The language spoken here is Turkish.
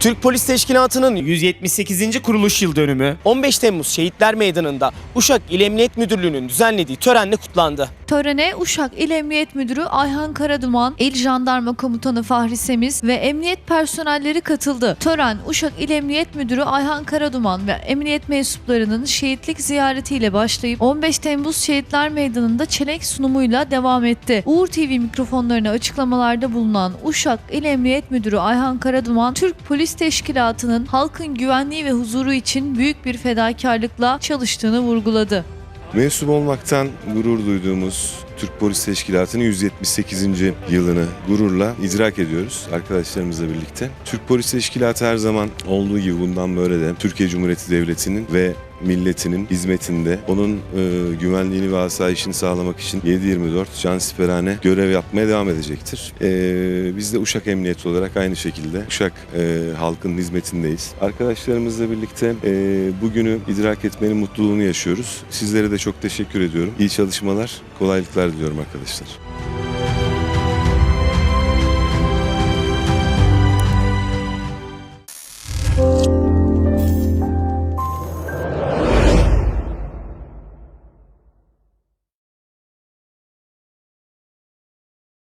Türk Polis Teşkilatı'nın 178. kuruluş yıl dönümü 15 Temmuz Şehitler Meydanı'nda Uşak İl Emniyet Müdürlüğü'nün düzenlediği törenle kutlandı. Törene Uşak İl Emniyet Müdürü Ayhan Karaduman, İl Jandarma Komutanı Fahri Semiz ve emniyet personelleri katıldı. Tören Uşak İl Emniyet Müdürü Ayhan Karaduman ve emniyet mensuplarının şehitlik ziyaretiyle başlayıp 15 Temmuz Şehitler Meydanı'nda çelenk sunumuyla devam etti. Uğur TV mikrofonlarına açıklamalarda bulunan Uşak İl Emniyet Müdürü Ayhan Karaduman, Türk Polis Teşkilatı'nın halkın güvenliği ve huzuru için büyük bir fedakarlıkla çalıştığını vurguladı. Mensup olmaktan gurur duyduğumuz Türk Polis Teşkilatı'nın 178. yılını gururla idrak ediyoruz arkadaşlarımızla birlikte. Türk Polis Teşkilatı her zaman olduğu gibi bundan böyle de Türkiye Cumhuriyeti Devleti'nin ve milletinin hizmetinde onun e, güvenliğini ve asayişini sağlamak için 7-24 cansiperane görev yapmaya devam edecektir. E, biz de Uşak Emniyeti olarak aynı şekilde Uşak e, halkın hizmetindeyiz. Arkadaşlarımızla birlikte e, bugünü idrak etmenin mutluluğunu yaşıyoruz. Sizlere de çok teşekkür ediyorum. İyi çalışmalar, kolaylıklar diliyorum arkadaşlar.